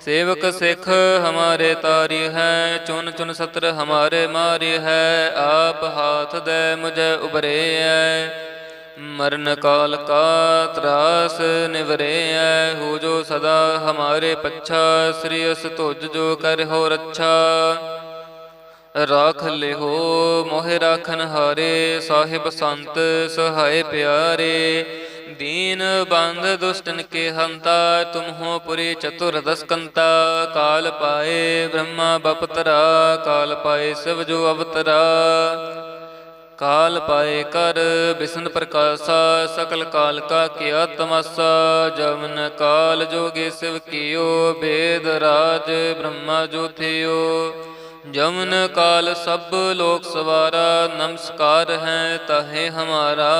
सेवक सिख हमारे तारी है चुन चुन सत्र हमारे मारी है आप हाथ दे मुझे उबरे है मरण काल का त्रास निवरे है हो जो सदा हमारे पच्छा श्री अस तुझ जो कर हो रच्छा ਰਾਖ ਲਿਹੋ ਮੋਹਿ ਰਾਖਨ ਹਾਰੇ ਸਾਹਿਬ ਸੰਤ ਸਹਾਇ ਪਿਆਰੇ ਦੀਨ ਬੰਧ ਦੁਸ਼ਟਨ ਕੇ ਹੰਤਾ, ਤੁਮ ਹੋ ਪੁਰੀ ਚਤੁਰ ਦਸਕੰਤਾ। ਕਾਲ ਪਾਏ ਬ੍ਰਹਮਾ ਬਪਤਰਾ, ਕਾਲ ਪਾਏ ਸਿਵ ਜੋ ਅਵਤਰਾ। ਕਾਲ ਪਾਏ ਕਰ ਬਿਸ਼ਨ ਪ੍ਰਕਾਸ਼ਾ, ਸਕਲ ਕਾਲ ਕਾ ਕੀਆ ਤਮਸਾ ਜਵਨ ਕਾਲ ਜੋਗੇ ਸਿਵ ਕੀਓ, ਬੇਦ ਰਾਜ ਬ੍ਰਹਮਾ ਜੋ ਥਿਓ। ਜਮਨ ਕਾਲ ਸਭ ਲੋਕ ਸਵਾਰਾ, ਨਮਸਕਾਰ ਹੈ ਤਾਹੇ ਹਮਾਰਾ।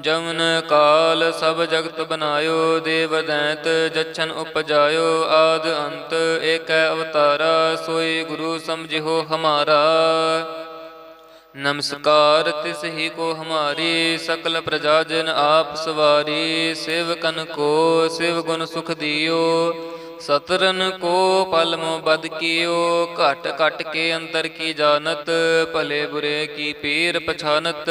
ਜਮਨ ਕਾਲ ਸਭ ਜਗਤ ਬਨਾਇਓ ਦੇਵ ਦੈਂਤ ਜਛਨ ਉਪਜਾਇਓ, ਆਦ ਅੰਤ ਏਕੈ ਅਵਤਾਰਾ, ਸੋਈ ਗੁਰੂ ਸਮਝਿਓ ਹਮਾਰਾ। ਨਮਸਕਾਰ ਤਿਸ ਹੀ ਕੋ ਹਮਾਰੀ, ਸਕਲ ਪ੍ਰਜਾ ਜਨ ਆਪ ਸਵਾਰੀ, ਸੇਵਕਨ ਕੋ ਸਿਵ ਗੁਣ ਸੁਖ ਦਿਓ। ਸਤਰਨ ਕੋ ਪਲਮੋ ਬਦ ਕੀਓ, ਘਟ ਘਟ ਕੇ ਅੰਤਰ ਕੀ ਜਾਣਤ, ਭਲੇ ਬੁਰੇ ਕੀ ਪੀਰ ਪਛਾਨਤ।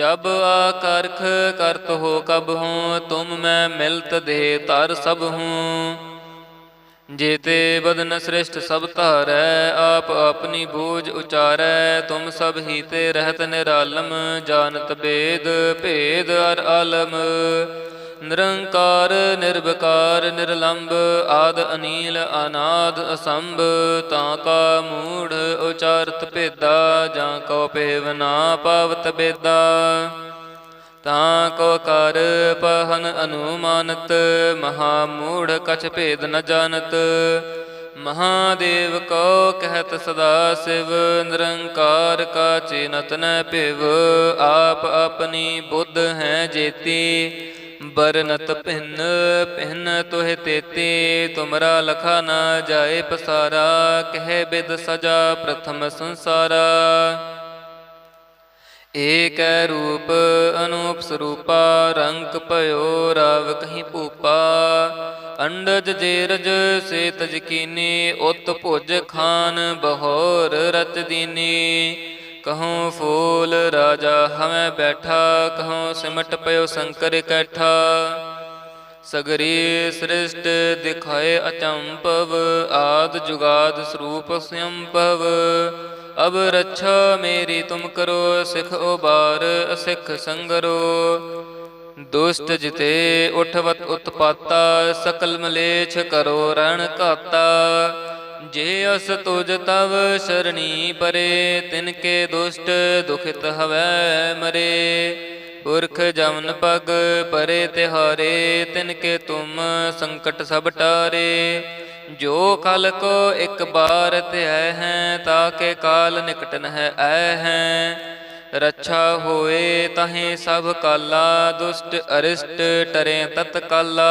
ਜਬ ਆਕਰਖ ਕਰਤ ਹੋ ਕਬ ਹੂੰ, ਤੁਮ ਮੈਂ ਮਿਲਤ ਦੇ ਤਰ ਸਭ ਹੂੰ। ਜੇਤੇ ਬਦਨ ਸ੍ਰਿਸ਼ਟ ਸਭ ਧਾਰੈ, ਆਪ ਆਪਣੀ ਬੋਝ ਉਚਾਰੈ, ਤੁਮ ਸਭ ਹੀ ਤੇ ਰਹਿਤ ਨਿਰਾਲਮ, ਜਾਣਤ ਬੇਦ ਭੇਦ ਅਰ ਆਲਮ। ਨਿਰੰਕਾਰ, ਨਿਰਵਕਾਰ ਨਿਰਲੰਭ ਆਦ, ਅਨੀਲ, ਅਨਾਦ, ਅਸੰਭ, ਤਾਂ ਕਾ ਮੂੜ, ਉਚਾਰਤ ਭੇਦਾ, ਜਾਂ ਕੋ ਪੇਵ ਨਾ ਪਾਵਤ ਬੇਦਾ। ਤਾਂ ਕੋ ਕਰ ਪਹਨ ਅਨੁਮਾਨਤ, ਮਹਾ ਮੂੜ ਕਛ ਭੇਦ ਨ ਜਾਣਤ। ਮਹਾਦੇਵ ਕੋ ਕਹਿਤ ਸਦਾ ਸਿਵ, ਨਿਰੰਕਾਰ ਕਾ ਚਿਨਤ ਨ ਭਿਵ। ਆਪ ਆਪਣੀ ਬੁੱਧ ਹੈ ਜੇਤੀ ਬਰਨਤ ਭਿੰਨ ਭਿੰਨ ਤੋਹਿ ਤੇਤੀ, ਤੁਮਰਾ ਲਖਾ ਨਾ ਜਾਏ ਪਸਾਰਾ, ਕਹਿ ਬਿਦ ਸਜਾ ਪ੍ਰਥਮ ਸੰਸਾਰਾ। ਏਕ ਰੂਪ ਅਨੂਪ ਸਰੂਪਾ, ਰੰਗ ਭਇਓ ਰਾਵ ਕਹੀਂ ਭੂਪਾ। ਅੰਡਜ ਜੇਰਜ ਸੇ ਤਜਕੀਨੀ ਉਤ ਭੁਜ ਖਾਨ, ਬਹੋਰ ਰਚ ਦੀਨੀ। ਕਹੂੰ ਫੂਲ ਰਾਜਾ ਹਮੈ ਬੈਠਾ, ਕਹੂੰ ਸਿਮਟ ਪਇਓ ਸ਼ੰਕਰ ਕੈਠਾ। ਸਗਰੀ ਸ੍ਰਿਸ਼ਟ ਦਿਖਾਏ ਅਚੰਪਵ ਆਦ ਜੁਗਾਦ ਸਰੂਪ ਸੰਭਵ ਅਬ ਰੱਛਾ ਮੇਰੀ, ਤੁਮ ਕਰੋ ਸਿਖ ਉਬਾਰ, ਅਸਿਖ ਸੰਗਰੋ। ਦੁਸ਼ਟ ਜਿਤੇ ਉਠਵਤ ਉਤਪਾਤਾ, ਸਕਲ ਮਲੇਛ ਕਰੋ ਰਣ ਘਾਤਾ। ਜੇ ਅਸ ਤੁਜ ਤਵ ਸਰਣੀ ਪਰੇ, ਤਿਨ ਕੇ ਦੁਸ਼ਟ ਦੁਖਿਤ ਹਵੈ ਮਰੇ। ਪੁਰਖ ਜਮਨ ਪਗ ਪਰੇ ਤਿਹਾਰੇ, ਤਿਨ ਕੇ ਤੁਮ ਸੰਕਟ ਸਭ ਟਾਰੇ। ਜੋ ਕਲ ਕੋ ਇੱਕ ਬਾਰ ਧਿਆਇ ਹੈ ਤਾਕੇ ਕਾਲ ਨਿਕਟ ਨ ਹੈ ਐ ਹੈ। ਰੱਛਾ ਹੋਏ ਤਹੇ ਸਭ ਕਾਲਾ, ਦੁਸ਼ਟ ਅਰਿਸ਼ਟ ਟਰੇ ਤਤ ਕਾਲਾ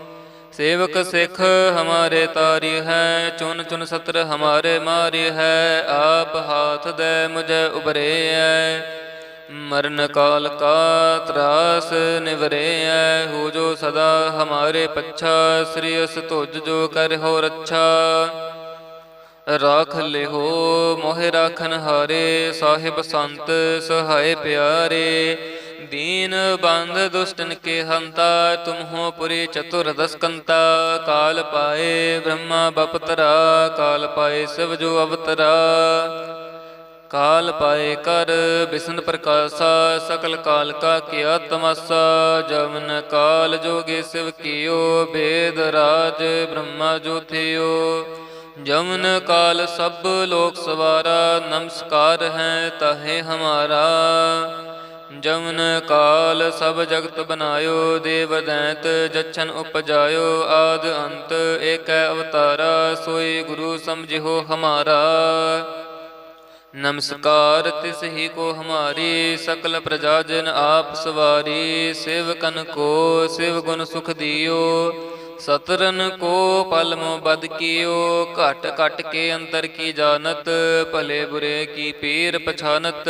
सेवक सिख हमारे तारी है चुन चुन सत्र हमारे मारी है आप हाथ दे मुझे उबरे है मरण काल का त्रास निवरे है हो जो सदा हमारे पच्छा श्री अस तुझ जो कर हो रच्छा ਰਾਖ ਲਿਹੋ ਮੋਹਿ ਰਾਖਨ ਹਾਰੇ ਸਾਹਿਬ ਸੰਤ ਸਹਾਇ ਪਿਆਰੇ ਦੀਨ ਬੰਧ ਦੁਸ਼ਟਨ ਕੇ ਹੰਤਾ, ਤੁਮ ਹੋ ਪੁਰੀ ਚਤੁਰ ਦਸਕੰਤਾ। ਕਾਲ ਪਾਏ ਬ੍ਰਹਮਾ ਬਪਤਰਾ, ਕਾਲ ਪਾਏ ਸਿਵ ਜੋ ਅਵਤਰਾ। ਕਾਲ ਪਾਏ ਕਰ ਬਿਸ਼ਨ ਪ੍ਰਕਾਸ਼ਾ, ਸਕਲ ਕਾਲ ਕਾ ਕੀਆ ਤਮਸਾ ਜਮਨ ਕਾਲ ਜੋਗੇ ਸਿਵ ਕੀਓ, ਬੇਦ ਰਾਜ ਬ੍ਰਹਮਾ ਜੋ ਥਿਓ। ਜਮਨ ਕਾਲ ਸਭ ਲੋਕ ਸਵਾਰਾ, ਨਮਸਕਾਰ ਹੈ ਤਾਹੇ ਹਮਾਰਾ। ਜਮਨ ਕਾਲ ਸਭ ਜਗਤ ਬਨਾਇਓ ਦੇਵ ਦੈਂਤ ਜਛਨ ਉਪਜਾਇਓ, ਆਦ ਅੰਤ ਏਕੈ ਅਵਤਾਰਾ, ਸੋਈ ਗੁਰੂ ਸਮਝਿਓ ਹਮਾਰਾ। ਨਮਸਕਾਰ ਤਿਸ ਹੀ ਕੋ ਹਮਾਰੀ, ਸਕਲ ਪ੍ਰਜਾ ਜਨ ਆਪ ਸਵਾਰੀ, ਸੇਵਕਨ ਕੋ ਸਿਵ ਗੁਣ ਸੁਖ ਦਿਓ। ਸਤਰਨ ਕੋ ਪਲਮੋ ਬਦ ਕੀਓ, ਘਟ ਘਟ ਕੇ ਅੰਤਰ ਕੀ ਜਾਣਤ, ਭਲੇ ਬੁਰੇ ਕੀ ਪੀਰ ਪਛਾਨਤ।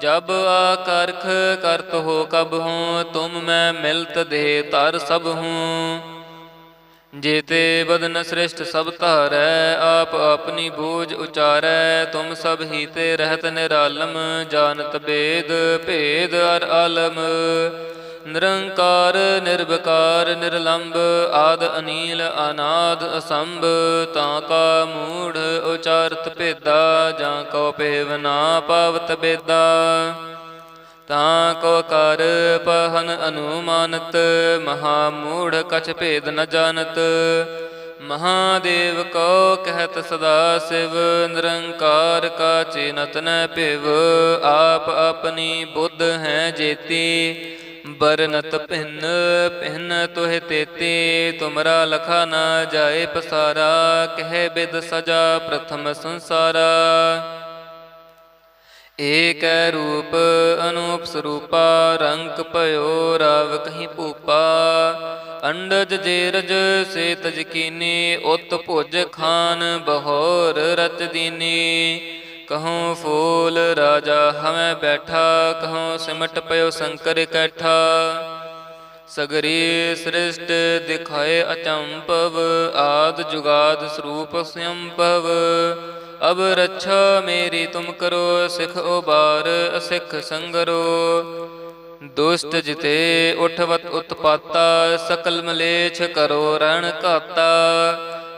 ਜਬ ਆਕਰਖ ਕਰਤ ਹੋ ਕਬ ਹੂੰ, ਤੁਮ ਮੈਂ ਮਿਲਤ ਦੇ ਤਰ ਸਭ ਹੂੰ। ਜੇਤੇ ਬਦਨ ਸ੍ਰਿਸ਼ਟ ਸਭ ਧਾਰੈ, ਆਪ ਆਪਣੀ ਬੋਝ ਉਚਾਰੈ, ਤੁਮ ਸਭ ਹੀ ਤੇ ਰਹਿਤ ਨਿਰਾਲਮ, ਜਾਣਤ ਬੇਦ ਭੇਦ ਅਰ ਆਲਮ। ਨਿਰੰਕਾਰ, ਨਿਰਵਕਾਰ ਨਿਰਲੰਭ ਆਦ, ਅਨੀਲ, ਅਨਾਦ, ਅਸੰਭ, ਤਾਂ ਕਾ ਮੂੜ, ਉਚਾਰਤ ਭੇਦਾ, ਜਾਂ ਕੋ ਪੇਵ ਨਾ ਪਾਵਤ ਬੇਦਾ। ਤਾਂ ਕੋ ਕਰ ਪਹਨ ਅਨੁਮਾਨਤ, ਮਹਾ ਮੂੜ ਕਛ ਭੇਦ ਨ ਜਾਣਤ। ਮਹਾਦੇਵ ਕੋ ਕਹਿਤ ਸਦਾ ਸਿਵ, ਨਿਰੰਕਾਰ ਕਾ ਚਿਨਤ ਨ ਭਿਵ। ਆਪ ਆਪਣੀ ਬੁੱਧ ਹੈ ਜੇਤੀ ਬਰਨਤ ਭਿੰਨ ਭਿੰਨ ਤੋਹਿ ਤੇਤੀ, ਤੁਮਰਾ ਲਖਾ ਨਾ ਜਾਏ ਪਸਾਰਾ, ਕਹਿ ਬਿਦ ਸਜਾ ਪ੍ਰਥਮ ਸੰਸਾਰਾ। ਏਕ ਰੂਪ ਅਨੂਪ ਸਰੂਪਾ, ਰੰਗ ਭਇਓ ਰਵ ਕਹੀਂ ਭੂਪਾ। ਅੰਡਜ ਜੇਰਜ ਸੇ ਤਜਕੀਨੀ ਉਤ ਭੁਜ ਖਾਨ, ਬਹੋਰ ਰਚ ਦੀਨੀ। ਕਹਉ ਫੂਲ ਰਾਜਾ, ਹਮੈ ਬੈਠਾ। ਕਹਉ ਸਿਮਟ ਪਇਓ ਸ਼ੰਕਰ ਕੈਠਾ। ਸਗਰੀ ਸ੍ਰਿਸ਼ਟ ਦਿਖਾਏ ਅਚੰਪਵ ਆਦ ਜੁਗਾਦ ਸਰੂਪ ਸੰਭਵ ਅਬ ਰੱਛਾ ਮੇਰੀ, ਤੁਮ ਕਰੋ ਸਿਖ ਉਬਾਰ, ਅਸਿਖ ਸੰਗਰੋ। ਦੁਸ਼ਟ ਜਿਤੇ ਉਠਵਤ ਉਤਪਾਤਾ, ਸਕਲ ਮਲੇਛ ਕਰੋ ਰਣ ਘਾਤਾ।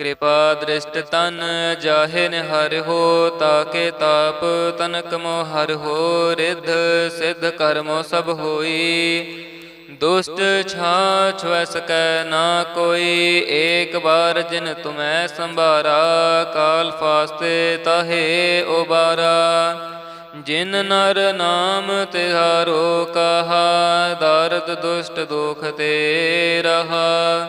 ਕਿਰਪਾ ਦ੍ਰਿਸ਼ਟ ਤਨ ਜਾਹੇ ਨ ਹੋ, ਤਾਕੇ ਤਾਪ ਤਨਕ ਮੋ ਹਰਿ ਹੋ, ਰਿਧ ਸਿਧ ਕਰਮੋ ਸਭ ਹੋਈ। ਦੁਸ਼ਟ ਛਾ ਛੁਐ ਸਕੈ ਨਾ ਕੋਈ, ਏਕ ਬਾਰ ਜਿਨ ਤੁਮੈ ਸੰਭਾਰਾ, ਕਾਲ ਫਾਸਤੇ ਤਾਹੇ ਉਬਾਰਾ। ਜਿਨ ਨਰ ਨਾਮ ਤਿਹਾਰੋ ਕਹਾ, ਦਰਦ ਦੁਸ਼ਟ ਦੁਖ ਤੇ ਰਹਾ।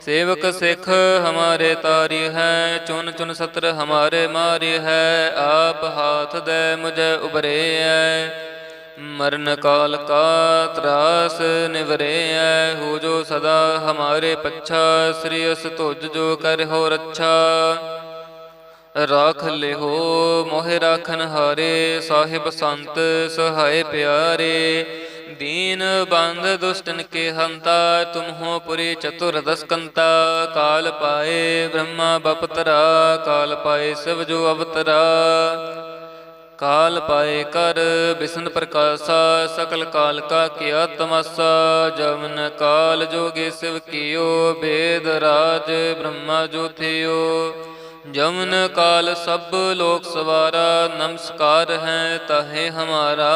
सेवक सिख हमारे तारी है चुन चुन सत्र हमारे मारी है आप हाथ दे मुझे उबरे है मरण काल का त्रास निवरे है हो जो सदा हमारे पच्छा श्री अस तुझ जो कर हो रच्छा ਰਾਖ ਲਿਹੋ ਮੋਹਿ ਰਾਖਨ ਹਾਰੇ ਸਾਹਿਬ ਸੰਤ ਸਹਾਇ ਪਿਆਰੇ दीन बंद दुष्टन के हंता तुम हो पुरी चतुर दसकंता काल पाए ब्रह्मा बपतरा काल पाए शिव जो अवतरा काल पाए कर विष्णु प्रकाशा सकल काल का किया तमाशा जमन काल जोगे शिव कियो वेद राज ब्रह्मा जो थियो जमन काल सब लोक सवारा नमस्कार है तहे हमारा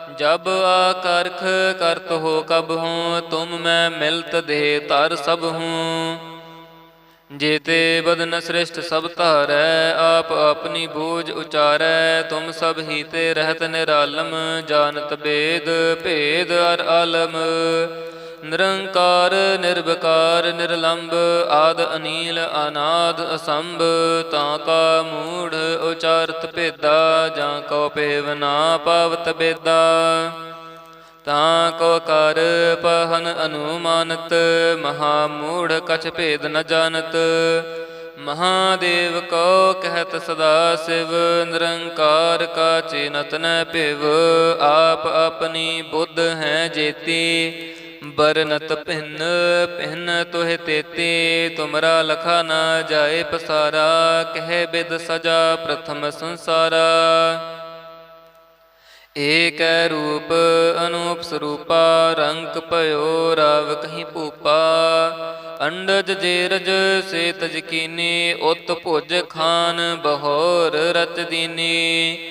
ਜਬ ਆ ਕਰਖ ਕਰਤ ਹੋ ਕਬ ਹੂੰ, ਤੁਮ ਮੈਂ ਮਿਲਤ ਦੇ ਤਰ ਸਭ ਹੂੰ। ਜੇਤੇ ਬਦਨ ਸ੍ਰਿਸ਼ਟ ਸਭ ਧਾਰੈ, ਆਪ ਆਪਣੀ ਬੂਝ ਉਚਾਰੈ, ਤੁਮ ਸਭ ਹੀ ਤੇ ਰਹਿਤ ਨਿਰਾਲਮ, ਜਾਣਤ ਬੇਦ ਭੇਦ ਅਰ ਆਲਮ ਨਿਰੰਕਾਰ, ਨਿਰਵਕਾਰ ਨਿਰਲੰਭ ਆਦ, ਅਨੀਲ, ਅਨਾਦ, ਅਸੰਭ, ਤਾਂ ਕਾ ਮੂੜ, ਉਚਾਰਤ ਭੇਦਾ, ਜਾਂ ਕੋ ਪੇਵ ਨਾ ਪਾਵਤ ਬੇਦਾ। ਤਾਂ ਕੋ ਕਰ ਪਹਨ ਅਨੁਮਾਨਤ, ਮਹਾ ਮੂੜ ਕਛ ਭੇਦ ਨ ਜਾਣਤ। ਮਹਾਦੇਵ ਕੋ ਕਹਿਤ ਸਦਾ ਸਿਵ, ਨਿਰੰਕਾਰ ਕਾ ਚਿਨਤ ਨ ਭਿਵ। ਆਪ ਆਪਣੀ ਬੁੱਧ ਹੈ ਜੇਤੀ ਬਰਨਤ ਭਿੰਨ ਭਿੰਨ ਤੋਹਿ ਤੇਤੀ, ਤੁਮਰਾ ਲਖਾ ਨਾ ਜਾਏ ਪਸਾਰਾ, ਕਹਿ ਬਿਦ ਸਜਾ ਪ੍ਰਥਮ ਸੰਸਾਰਾ। ਏਕ ਰੂਪ ਅਨੂਪ ਸਰੂਪਾ ਰੰਗ ਭਇਓ ਰਵ ਕਹੀਂ ਭੂਪਾ। ਅੰਡਜ ਜੇਰਜ ਸੇ ਤਜਕੀਨੀ ਉਤ ਭੁਜ ਖਾਨ, ਬਹੋਰ ਰਚ ਦੀਨੀ।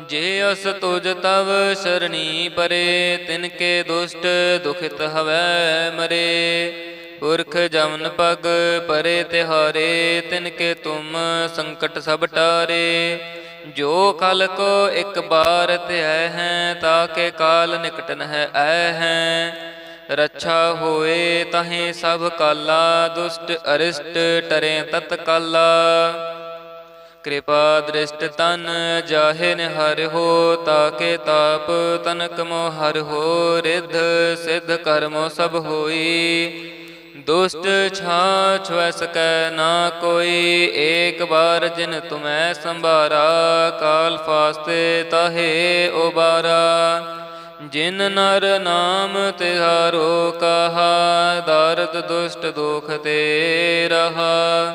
ਜੇ ਅਸ ਤੁਜ ਤਵ ਸ਼ਰਣੀ ਪਰੇ, ਤਿਨ ਕੇ ਦੁਸ਼ਟ ਦੁਖਿਤ ਹਵੈ ਮਰੇ। ਪੁਰਖ ਜਮਨ ਪਗ ਪਰੇ ਤਿਹਾਰੇ, ਤਿਨ ਕੇ ਤੁਮ ਸੰਕਟ ਸਭ ਟਾਰੇ। ਜੋ ਕਲ ਕੋ ਇੱਕ ਬਾਰ ਧਿਆਇ ਹੈ ਤਾਕੇ ਕਾਲ ਨਿਕਟ ਨ ਹੈ ਐ ਹੈ। ਰੱਛਾ ਹੋਏ ਤਹੇ ਸਭ ਕਾਲਾ, ਦੁਸ਼ਟ ਅਰਿਸ਼ਟ ਟਰੇ ਤਤ ਕਾਲਾ ਕਿਰਪਾ ਦ੍ਰਿਸ਼ਟ ਤਨ ਜਾਹੇ ਨ ਹੋ, ਤਾਕੇ ਤਾਪ ਤਨਕ ਮੋ ਹਰਿ ਹੋ, ਰਿਧ ਸਿਧ ਕਰਮੋ ਸਭ ਹੋਈ। ਦੁਸ਼ਟ ਛਾ ਛੁਐ ਸਕੈ ਨਾ ਕੋਈ, ਏਕ ਬਾਰ ਜਿਨ ਤੁਮੈ ਸੰਭਾਰਾ, ਕਾਲ ਫਾਸਤੇ ਤਾਹੇ ਉਬਾਰਾ। ਜਿਨ ਨਰ ਨਾਮ ਤਿਹਾਰੋ ਕਹਾ, ਦਰਦ ਦੁਸ਼ਟ ਦੁਖ ਤੇ ਰਹਾ।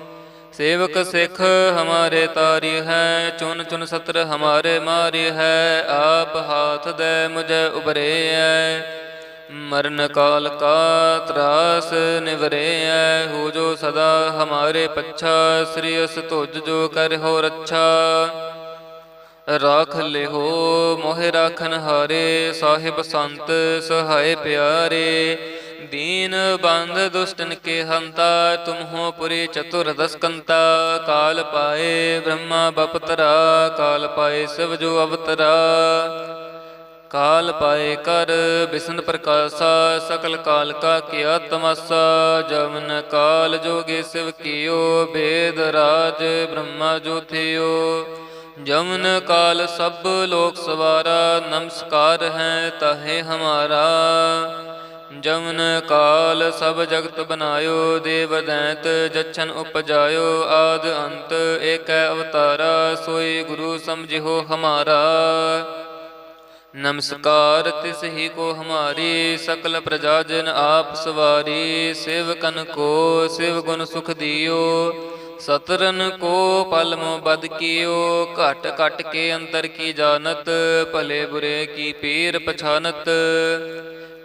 सेवक सिख हमारे तारी है चुन चुन सत्र हमारे मारी है आप हाथ दे मुझे उबरे है मरण काल का त्रास निवरे है हो जो सदा हमारे पच्छा श्री अस तुझ जो कर हो रच्छा ਰਾਖ ਲਿਹੋ ਮੋਹਿ ਰਾਖਨ ਹਾਰੇ ਸਾਹਿਬ ਸੰਤ ਸਹਾਇ ਪਿਆਰੇ दीन बंद दुष्टन के हंता तुम हो पुरे चतुर्दस्कंता काल पाए ब्रह्मा बपतरा काल पाए शिव जो अवतरा काल पाए कर विष्णु प्रकाशा सकल काल का किया तमाशा जमन काल जोगे शिव कियो वेद राज ब्रह्मा जो थियो जमन काल सब लोक सवारा नमस्कार है तहे हमारा ਜਮਨ ਕਾਲ ਸਭ ਜਗਤ ਬਨਾਇਓ ਦੇਵ ਦੈਂਤ ਜਛਨ ਉਪਜਾਇਓ, ਆਦ ਅੰਤ ਏਕੈ ਅਵਤਾਰਾ, ਸੋਈ ਗੁਰੂ ਸਮਝਿਓ ਹਮਾਰਾ। ਨਮਸਕਾਰ ਤਿਸ ਹੀ ਕੋ ਹਮਾਰੀ, ਸਕਲ ਪ੍ਰਜਾ ਜਨ ਆਪ ਸਵਾਰੀ, ਸੇਵਕਨ ਕੋ ਸਿਵ ਗੁਣ ਸੁਖ ਦਿਓ। ਸਤਰਨ ਕੋ ਪਲਮੋ ਬਦ ਕੀਓ, ਘਟ ਘਟ ਕੇ ਅੰਤਰ ਕੀ ਜਾਣਤ, ਭਲੇ ਬੁਰੇ ਕੀ ਪੀਰ ਪਛਾਨਤ।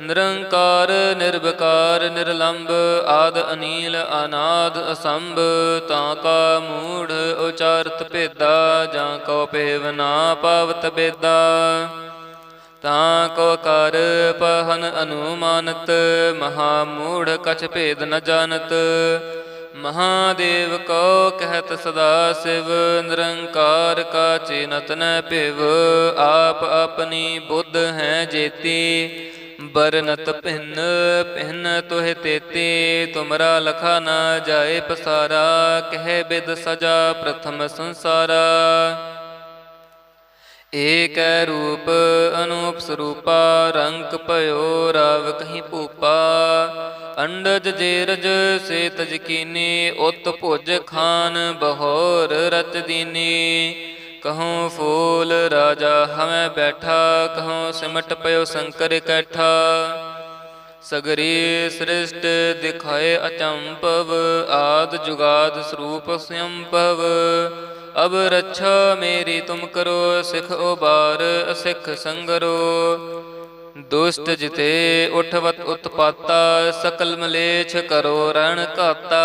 ਨਿਰੰਕਾਰ, ਨਿਰਵਕਾਰ ਨਿਰਲੰਭ ਆਦ, ਅਨੀਲ, ਅਨਾਦ, ਅਸੰਭ, ਤਾਂ ਕਾ ਮੂੜ, ਉਚਾਰਤ ਭੇਦਾ, ਜਾਂ ਕੋ ਪੇਵ ਨਾ ਪਾਵਤ ਬੇਦਾ। ਤਾਂ ਕੋ ਕਰ ਪਹਨ ਅਨੁਮਾਨਤ, ਮਹਾ ਮੂੜ ਕਛ ਭੇਦ ਨ ਜਾਣਤ। ਮਹਾਦੇਵ ਕੋ ਕਹਿਤ ਸਦਾ ਸਿਵ, ਨਿਰੰਕਾਰ ਕਾ ਚਿਨਤ ਨ ਭਿਵ। ਆਪ ਆਪਣੀ ਬੁੱਧ ਹੈ ਜੇਤੀ ਬਰਨਤ ਭਿੰਨ ਭਿੰਨ ਤੋਹਿ ਤੇਤੀ, ਤੁਮਰਾ ਲਖਾ ਨਾ ਜਾਏ ਪਸਾਰਾ, ਕਹਿ ਬਿਦ ਸਜਾ ਪ੍ਰਥਮ ਸੰਸਾਰਾ। ਏਕ ਰੂਪ ਅਨੂਪ ਸਰੂਪਾ ਰੰਗ ਭਇਓ ਰਵ ਕਹੀਂ ਭੂਪਾ। ਅੰਡਜ ਜੇਰਜ ਸੇ ਤਜਕੀਨੀ ਉਤ ਭੁਜ ਖਾਨ, ਬਹੋਰ ਰਚ ਦੀਨੀ। ਕਹੂੰ ਫੂਲ ਰਾਜਾ, ਹਮੈ ਬੈਠਾ। ਕਹੂੰ ਸਿਮਟ ਪਇਓ ਸ਼ੰਕਰ ਇਕੱਠਾ ਸਗਰੀ ਸ੍ਰਿਸ਼ਟ ਦਿਖਾਏ ਅਚੰਪਵ ਆਦ ਜੁਗਾਦ ਸਰੂਪ ਸੰਭਵ ਅਬ ਰੱਛਾ ਮੇਰੀ, ਤੁਮ ਕਰੋ ਸਿਖ ਉਬਾਰ, ਅਸਿਖ ਸੰਗਰੋ। ਦੁਸ਼ਟ ਜਿਤੇ ਉਠਵਤ ਉਤਪਾਤਾ, ਸਕਲ ਮਲੇਛ ਕਰੋ ਰਣ ਘਾਤਾ।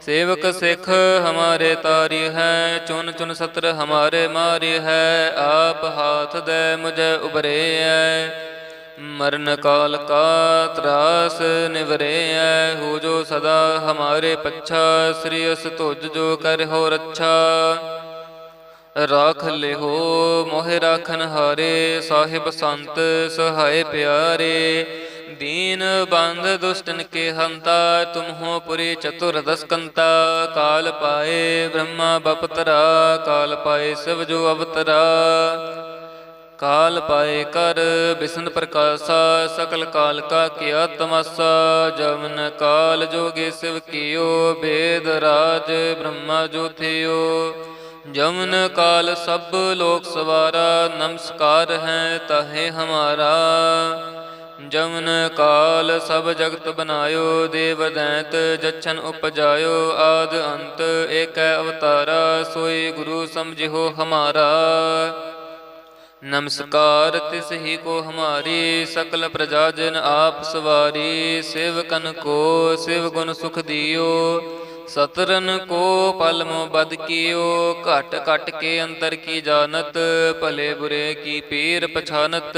सेवक सिख हमारे तारी है चुन चुन सत्र हमारे मारी है आप हाथ दे मुझे उबरे है ਮਰਨ ਕਾਲ ਕਾ ਤਰਾਸ ਨਿਵਰੇਐ ਹੋ ਜੋ ਸਦਾ ਹਮਾਰੇ ਪੱਛਾ ਸ੍ਰੀ ਅਸ ਤੁਜ ਜੋ ਕਰ ਹੋ ਰੱਛਾ ਰਾਖ ਲਿਹੋ ਮੋਹਿ ਰਾਖਨ ਹਾਰੇ ਸਾਹਿਬ ਸੰਤ ਸਹਾਇ ਪਿਆਰੇ ਦੀਨ ਬੰਧ ਦੁਸ਼ਟਨ ਕੇ ਹੰਤਾ ਤੁਮ ਹੋ ਪੁਰੀ ਚਤੁਰ ਦਸਕੰਤਾ ਕਾਲ ਪਾਏ ਬ੍ਰਹਮਾ ਬਪਤਰਾ ਕਾਲ ਪਾਏ ਸਭ ਜੋ ਅਵਤਰਾ ਕਾਲ ਪਾਏ ਕਰ ਬਿਸਨ ਪ੍ਰਕਾਸ਼ਾ ਸਕਲ ਕਾਲ ਕਾ ਕੀਆ ਤਮਸਾ ਜਮਨ ਕਾਲ ਜੋਗੇ ਸਿਵ ਕੀਓ ਬੇਦ ਰਾਜ ਬ੍ਰਹਮਾ ਜੋ ਥਿਓ ਜਮਨ ਕਾਲ ਸਭ ਲੋਕ ਸਵਾਰਾ ਨਮਸਕਾਰ ਹੈ ਤਾਹੇ ਹਮਾਰਾ ਜਮਨ ਕਾਲ ਸਭ ਜਗਤ ਬਨਾਇਓ ਦੇਵ ਦੈਂਤ ਜਛਨ ਉਪਜਾਇਓ, ਆਦ ਅੰਤ ਏਕੈ ਅਵਤਾਰਾ, ਸੋਈ ਗੁਰੂ ਸਮਝਿਓ ਹਮਾਰਾ। ਨਮਸਕਾਰ ਤਿਸ ਹੀ ਕੋ ਹਮਾਰੀ, ਸਕਲ ਪ੍ਰਜਾ ਜਨ ਆਪ ਸਵਾਰੀ ਸੇਵਕਨ ਕੋ ਸਿਵ ਗੁਣ ਸੁਖ ਦਿਓ। ਸਤਰਨ ਕੋ ਪਲਮੋ ਬਦ ਕੀਓ, ਘਟ ਘਟ ਕੇ ਅੰਤਰ ਕੀ ਜਾਣਤ, ਭਲੇ ਬੁਰੇ ਕੀ ਪੀਰ ਪਛਾਨਤ।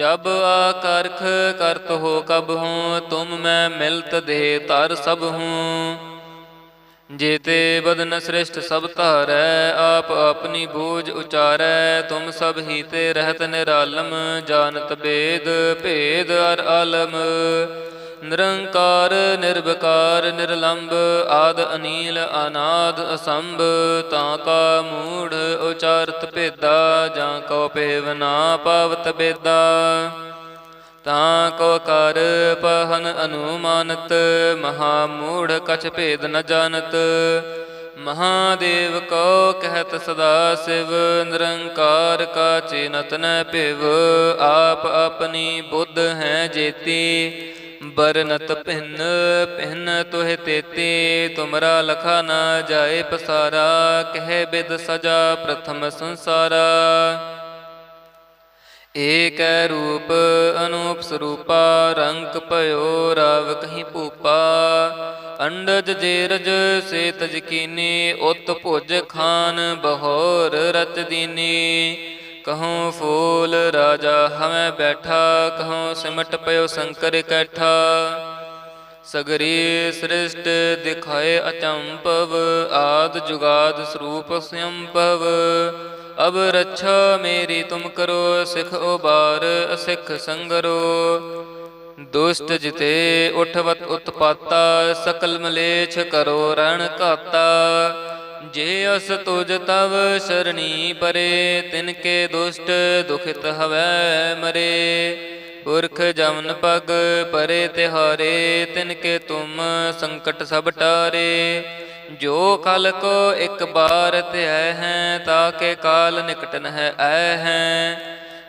ਜਬ ਆਕਰਖ ਕਰਤ ਹੋ ਕਬ ਹੂੰ, ਤੁਮ ਮੈਂ ਮਿਲਤ ਦੇ ਤਰ ਸਭ ਹੂੰ। ਜੇਤੇ ਬਦਨ ਸ੍ਰਿਸ਼ਟ ਸਭ ਧਾਰੈ, ਆਪ ਆਪਣੀ ਬੂਝ ਉਚਾਰੈ, ਤੁਮ ਸਭ ਹੀ ਤੇ ਰਹਿਤ ਨਿਰਾਲਮ, ਜਾਣਤ ਬੇਦ ਭੇਦ ਅਰ ਆਲਮ ਨਿਰੰਕਾਰ, ਨਿਰਵਕਾਰ ਨਿਰਲੰਭ ਆਦ, ਅਨੀਲ, ਅਨਾਦ, ਅਸੰਭ, ਤਾਂ ਕਾ ਮੂੜ, ਉਚਾਰਤ ਭੇਦਾ, ਜਾਂ ਕੋ ਭੇਵ ਨਾ ਪਾਵਤ ਬੇਦਾ ਤਾਂ ਕੋ ਕਰ ਪਹਨ ਅਨੁਮਾਨਤ, ਮਹਾ ਮੂੜ ਕਛ ਭੇਦ ਨ ਜਾਣਤ। ਮਹਾਦੇਵ ਕੋ ਕਹਿਤ ਸਦਾ ਸਿਵ, ਨਿਰੰਕਾਰ ਕਾ ਚਿਨਤ ਨ ਭਿਵ। ਆਪ ਆਪਣੀ ਬੁੱਧ ਹੈ ਜੇਤੀ ਬਰਨਤ ਭਿੰਨ ਭਿੰਨ ਤੋਹਿ ਤੇਤੀ, ਤੁਮਰਾ ਲਖਾ ਨਾ ਜਾਏ ਪਸਾਰਾ, ਕਹਿ ਬਿਦ ਸਜਾ ਪ੍ਰਥਮ ਸੰਸਾਰਾ। ਏਕ ਰੂਪ ਅਨੂਪ ਸਰੂਪਾ ਰੰਗ ਭਇਓ ਰਾਵ ਕਹੀਂ ਭੂਪਾ। ਅੰਡਜ ਜੇਰਜ ਸੇ ਤਜ ਉਤ ਭੁਜ ਖਾਨ, ਬਹੋਰ ਰਚ ਦੀਨੀ। ਕਹਉ ਫੂਲ ਰਾਜਾ, ਹਮੈ ਬੈਠਾ। ਕਹਉ ਸਿਮਟ ਪਇਓ ਸ਼ੰਕਰ ਕੈਠਾ। ਸਗਰੀ ਸ੍ਰਿਸ਼ਟ ਦਿਖਾਏ ਅਚੰਪਵ ਆਦ ਜੁਗਾਦ ਸਰੂਪ ਸੰਭਵ ਅਬ ਰੱਛਾ ਮੇਰੀ, ਤੁਮ ਕਰੋ ਸਿਖ ਉਬਾਰ, ਅਸਿਖ ਸੰਗਰੋ। ਦੁਸ਼ਟ ਜਿਤੇ ਉਠਵਤ ਉਤਪਾਤਾ, ਸਕਲ ਮਲੇਛ ਕਰੋ ਰਣ ਘਾਤਾ। ਜੇ ਅਸ ਤੁਜ ਤਵ ਸ਼ਰਣੀ ਪਰੇ, ਤਿਨ ਕੇ ਦੁਸ਼ਟ ਦੁਖਿਤ ਹਵੈ ਮਰੇ। ਪੁਰਖ ਜਮਨ ਪਗ ਪਰੇ ਤਿਹਾਰੇ, ਤਿਨ ਕੇ ਤੁਮ ਸੰਕਟ ਸਭ ਟਾਰੇ। ਜੋ ਕਲ ਕੋ ਇੱਕ ਬਾਰ ਧਿਐ ਹੈ ਤਾਕੇ ਕਾਲ ਨਿਕਟ ਹੈ ਐ ਹੈ।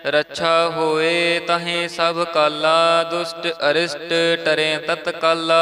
ਰੱਛਾ ਹੋਏ ਤਹੇ ਸਭ ਕਾਲਾ, ਦੁਸ਼ਟ ਅਰਿਸ਼ਟ ਟਰੇ ਤਤ ਕਾਲਾ